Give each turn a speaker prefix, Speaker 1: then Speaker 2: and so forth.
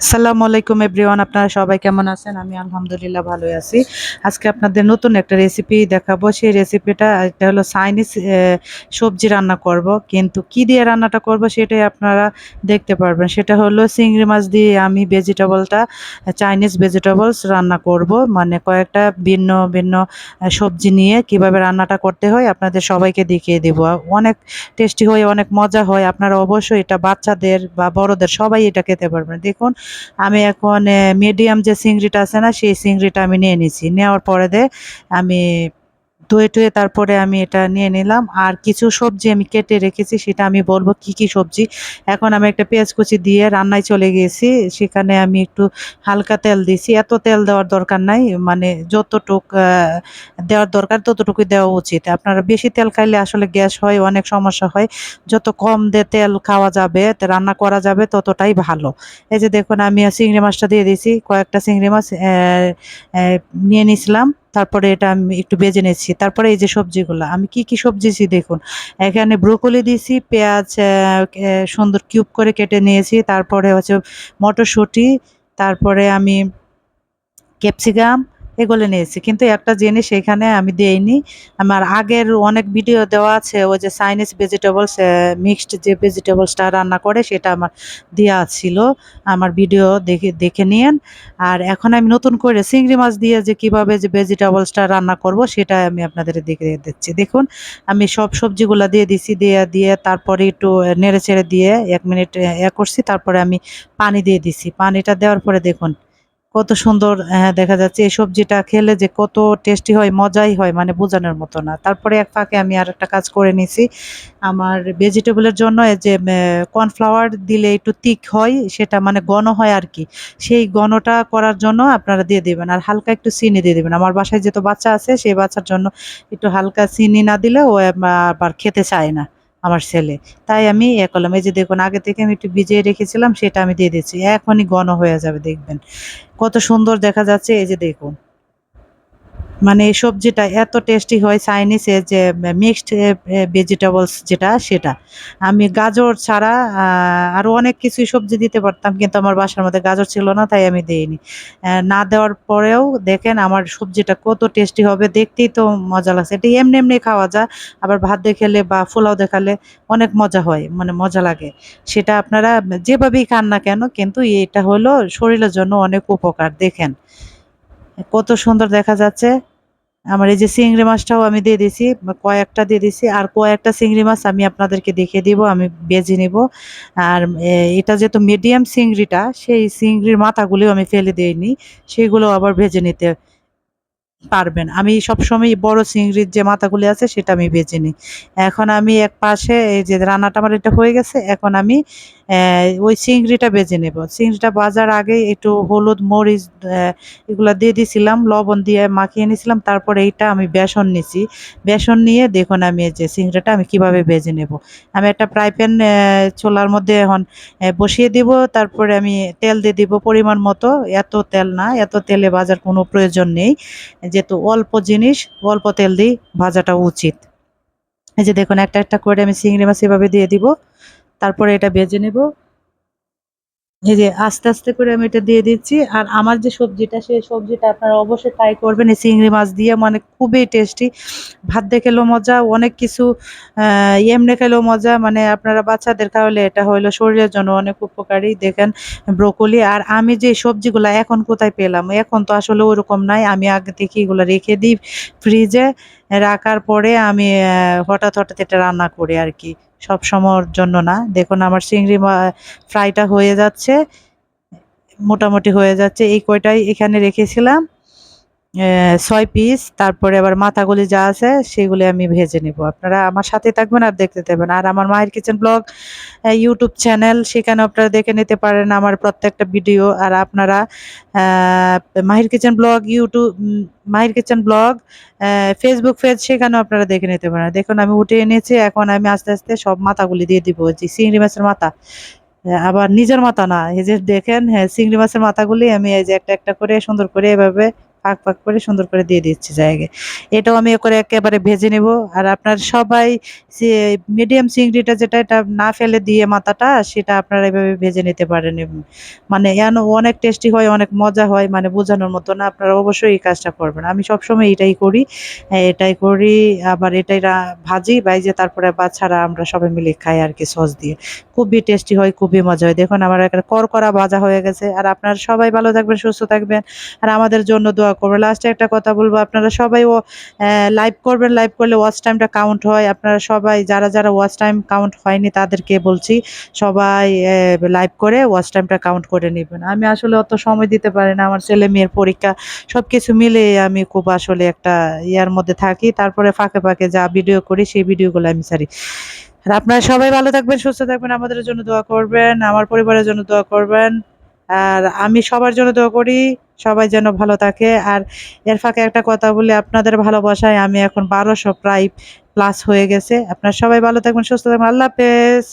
Speaker 1: আসসালামু আলাইকুম এভরিওয়ান, আপনারা সবাই কেমন আছেন? আমি আলহামদুলিল্লাহ ভালোই আছি। আজকে আপনাদের নতুন একটা রেসিপি দেখাবো। সেই রেসিপিটা এটা হলো চাইনিজ সবজি রান্না করব। কিন্তু কি দিয়ে রান্নাটা করব সেটাই আপনারা দেখতে পারবেন। সেটা হলো চিংড়ি মাছ দিয়ে আমি ভেজিটেবলটা চাইনিজ ভেজিটেবলস রান্না করব। মানে কয়েকটা ভিন্ন ভিন্ন সবজি নিয়ে কীভাবে রান্নাটা করতে হয় আপনাদের সবাইকে দেখিয়ে দেবো। অনেক টেস্টি হয়, অনেক মজা হয়। আপনারা অবশ্যই এটা বাচ্চাদের বা বড়দের সবাই এটা খেতে পারবেন। দেখুন আমি এখন মিডিয়াম যে চিংড়িটা আছে না, সেই চিংড়িটা আমি নিয়ে নিছি। নেওয়ার পরে দে, আমি ধুয়ে টুয়ে তারপরে আমি এটা নিয়ে নিলাম। আর কিছু সবজি আমি কেটে রেখেছি, সেটা আমি বলব কি কি সবজি। এখন আমি একটা পেঁয়াজ কুচি দিয়ে রান্নায় চলে গিয়েছি, সেখানে আমি একটু হালকা তেল দিয়েছি। এত তেল দেওয়ার দরকার নাই মানে যতটুক দেওয়ার দরকার ততটুকুই দেওয়া উচিত। আপনারা বেশি তেল খাইলে আসলে গ্যাস হয়, অনেক সমস্যা হয়। যত কম দিয়ে তেল খাওয়া যাবে রান্না করা যাবে, ততটাই ভালো। এই যে দেখুন, আমি চিংড়ি মাছটা দিয়ে দিয়েছি, কয়েকটা চিংড়ি মাছ নিয়ে নিছিলাম। তারপরে এটা আমি একটু বেজে নিচ্ছি। তারপরে এই যে সবজিগুলো, আমি কি কি সবজি দিয়েছি দেখুন। এখানে ব্রোকলি দিয়েছি, পেঁয়াজ সুন্দর কিউব করে কেটে নিয়েছি। তারপরে হচ্ছে মটরশুঁটি, তারপরে আমি ক্যাপসিকাম এগুলো নিয়েছি। কিন্তু একটা জিনিস এখানে আমি দেইনি। আমার আগের অনেক ভিডিও দেওয়া আছে, ওই যে চাইনিজ ভেজিটেবলস মিক্সড যে ভেজিটেবলসটা রান্না করে সেটা আমার দেওয়া ছিল। আমার ভিডিও দেখে দেখে নিয়েন। আর এখন আমি নতুন করে চিংড়ি মাছ দিয়ে যে কীভাবে যে ভেজিটেবলসটা রান্না করব সেটা আমি আপনাদের দেখে দিচ্ছি। দেখুন, আমি সব সবজিগুলো দিয়ে দিছি, দিয়ে দিয়ে তারপরে একটু নেড়ে চেড়ে দিয়ে এক মিনিট এ করছি। তারপরে আমি পানি দিয়ে দিছি। পানিটা দেওয়ার পরে দেখুন কত সুন্দর হ্যাঁ দেখা যাচ্ছে এই সবজিটা খেলে যে কত টেস্টি হয়, মজাই হয় মানে বোঝানোর মতো না। তারপরে এক ফাঁকে আমি আর একটা কাজ করে নিছি। আমার ভেজিটেবলের জন্য যে কর্নফ্লাওয়ার দিলে একটু তিক হয়, সেটা মানে ঘন হয় আর কি। সেই ঘনটা করার জন্য আপনারা দিয়ে দেবেন। আর হালকা একটু চিনি দিয়ে দেবেন। আমার বাসায় যেহেতু বাচ্চা আছে, সেই বাচ্চার জন্য একটু হালকা চিনি না দিলে ও আবার খেতে চায় না। আমার ছেলে। তাই আমি এ করলাম এই যে দেখুন, আগে থেকে আমি একটু ভিজিয়ে রেখেছিলাম, সেটা আমি দিয়ে দিচ্ছি। এখনই ঘন হয়ে যাবে, দেখবেন। কত সুন্দর দেখা যাচ্ছে, এই যে দেখুন। মানে এই সবজিটা এত টেস্টি হয় চাইনিজে যে মিক্সড ভেজিটেবলস যেটা সেটা। আমি গাজর ছাড়া আহ, আরও অনেক কিছুই সবজি দিতে পারতাম কিন্তু আমার বাসার মধ্যে গাজর ছিল না তাই আমি দেইনি। না দেওয়ার পরেও দেখেন আমার সবজিটা কত টেস্টি হবে দেখতেই তো মজা লাগছে। এটা এমনি এমনি খাওয়া যায় আবার ভাত দিয়ে খেলে বা পোলাও দেখালে অনেক মজা হয় মানে মজা লাগে। সেটা আপনারা যেভাবেই খান না কেন কিন্তু এটা হলো শরীরের জন্য অনেক উপকার দেখেন। কত সুন্দর দেখা যাচ্ছে। আমার এই যে চিংড়ি মাছটাও আমি দিয়ে দিছি কয়েকটা দিয়ে দিছি আর কয়েকটা চিংড়ি মাছ আমি আপনাদেরকে দেখে দিব, আমি বেজে নিব। আর এটা যেহেতু মিডিয়াম চিংড়িটা, সেই চিংড়ির মাথাগুলিও আমি ফেলে দিইনি, সেগুলো আবার ভেজে নিতে পারবেন। আমি সবসময় বড় চিংড়ির যে মাথাগুলি আছে সেটা আমি বেজে নিই। এখন আমি এক পাশে এই যে রান্নাটা আমার এটা হয়ে গেছে, এখন আমি ওই চিংড়িটা বেজে নেব। চিংড়িটা বাজার আগে একটু হলুদ, মরিচ এগুলো দিয়ে দিয়েছিলাম লবণ দিয়ে মাখিয়ে নিয়েছিলাম তারপরে এইটা আমি বেসন নিছি। বেসন নিয়ে দেখুন আমি এই যে চিংড়িটা আমি কীভাবে বেজে নেব। আমি একটা ফ্রাই প্যান চোলার মধ্যে এখন বসিয়ে দিব, তারপরে আমি তেল দিয়ে দিব পরিমাণ মতো। এত তেল না, এত তেলে বাজার কোনো প্রয়োজন নেই। যেহেতু অল্প জিনিস, অল্প তেল দিয়ে ভাজাটা উচিত। এই যে দেখুন, একটা একটা করে আমি চিংড়ি মাছ এভাবে দিয়ে দিব। তারপরে এটা ভেজে নেব। এই যে আস্তে আস্তে করে আমি এটা দিয়ে দিচ্ছি। আর আমার যে সবজিটা, সেই সবজিটা আপনারা অবশ্যই ট্রাই করবেন। এই চিংড়ি মাছ দিয়ে মানে খুবই টেস্টি ভাত দিয়ে খেলেও মজা, অনেক কিছু এমনি খেলেও মজা। মানে আপনারা বাচ্চাদের খাওয়ালে এটা হইল শরীরের জন্য অনেক উপকারী। দেখেন ব্রোকলি আর আমি যে সবজিগুলা এখন কোথায় পেলাম? এখন তো আসলে ওরকম নাই। আমি আগে থেকে এগুলো রেখে দিই ফ্রিজে রাখার পরে আমি হঠাৎ হঠাৎ এটা রান্না করি আর কি। সব সময়ের জন্য না। দেখুন, আমার চিংড়ি ফ্রাইটা হয়ে যাচ্ছে, মোটামুটি হয়ে যাচ্ছে। এই কয়টাই এখানে রেখেছিলাম। ছয় পিস তারপরে আবার মাথাগুলি যা আছে সেগুলি আমি ভেজে নেব। আপনারা আমার সাথে থাকবেন আর দেখতে থাকবেন। আর আমার মায়ের কিচেন ব্লগ ইউটিউব চ্যানেল সেখানে আপনারা দেখে নিতে পারেন আমার প্রত্যেকটা ভিডিও আর আপনারা Mahir kitchen vlog YouTube Mahir kitchen vlog Facebook page সেখানেও আপনারা দেখে নিতে পারেন। দেখুন, আমি উঠে এনেছি এখন আমি আস্তে আস্তে সব মাথাগুলি দিয়ে দিব, যে চিংড়ি মাছের মাথা। আবার নিজের মাথা না, এই যে দেখেন হ্যাঁ চিংড়ি মাছের মাথাগুলি আমি এই যে একটা একটা করে সুন্দর করে এভাবে ফাঁক ফাঁক করে সুন্দর করে দিয়ে দিচ্ছি জায়গায়। এটাও আমি করে একেবারে ভেজে নেব। আর আপনার সবাই যে মিডিয়াম চিংড়িটা যেটা এটা না ফেলে দিয়ে মাথাটা সেটা আপনারা এভাবে ভেজে নিতে পারেন। মানে এন অনেক টেস্টি হয় অনেক মজা হয় মানে বোঝানোর মতো না আপনারা অবশ্যই এই কাজটা করবেন। আমি সবসময় এটাই করি হ্যাঁ, এটাই করি। আবার এটাই ভাজি ভাইজে তারপরে বাচ্চারা আমরা সবাই মিলে খাই আর কি সস দিয়ে। খুবই টেস্টি হয় খুবই মজা হয়। দেখুন আমার একটা করকরা ভাজা হয়ে গেছে। আর আপনারা সবাই ভালো থাকবেন সুস্থ থাকবেন। আর আমাদের জন্য দোয়া করবেন লাস্টে একটা কথা বলব, আপনারা সবাই ও লাইভ করবেন লাইভ করলে ওয়াচ টাইমটা কাউন্ট হয়। আপনারা সবাই, যারা যারা ওয়াচ টাইম কাউন্ট হয়নি তাদেরকে বলছি, সবাই লাইভ করে ওয়াচ টাইমটা কাউন্ট করে নেবেন। আমি আসলে অত সময় দিতে পারি না, আমার ছেলে মেয়ের পরীক্ষা সব কিছু মিলে আমি খুব আসলে একটা ইয়ার মধ্যে থাকি। তারপরে ফাঁকে ফাঁকে যা ভিডিও করি, সেই ভিডিওগুলো আমি সারি আর আপনারা সবাই ভালো থাকবেন, সুস্থ থাকবেন, আমাদের জন্য দোয়া করবেন, আমার পরিবারের জন্য দোয়া করবেন। আর আমি সবার জন্য দোয়া করি, সবাই যেন ভালো থাকে। আর এর ফাঁকে একটা কথা বলি, আপনাদের ভালোবাসায় আমি এখন বারোশো প্রায় প্লাস হয়ে গেছে। আপনার সবাই ভালো থাকবেন, সুস্থ থাকবেন। আল্লাহ হাফেজ।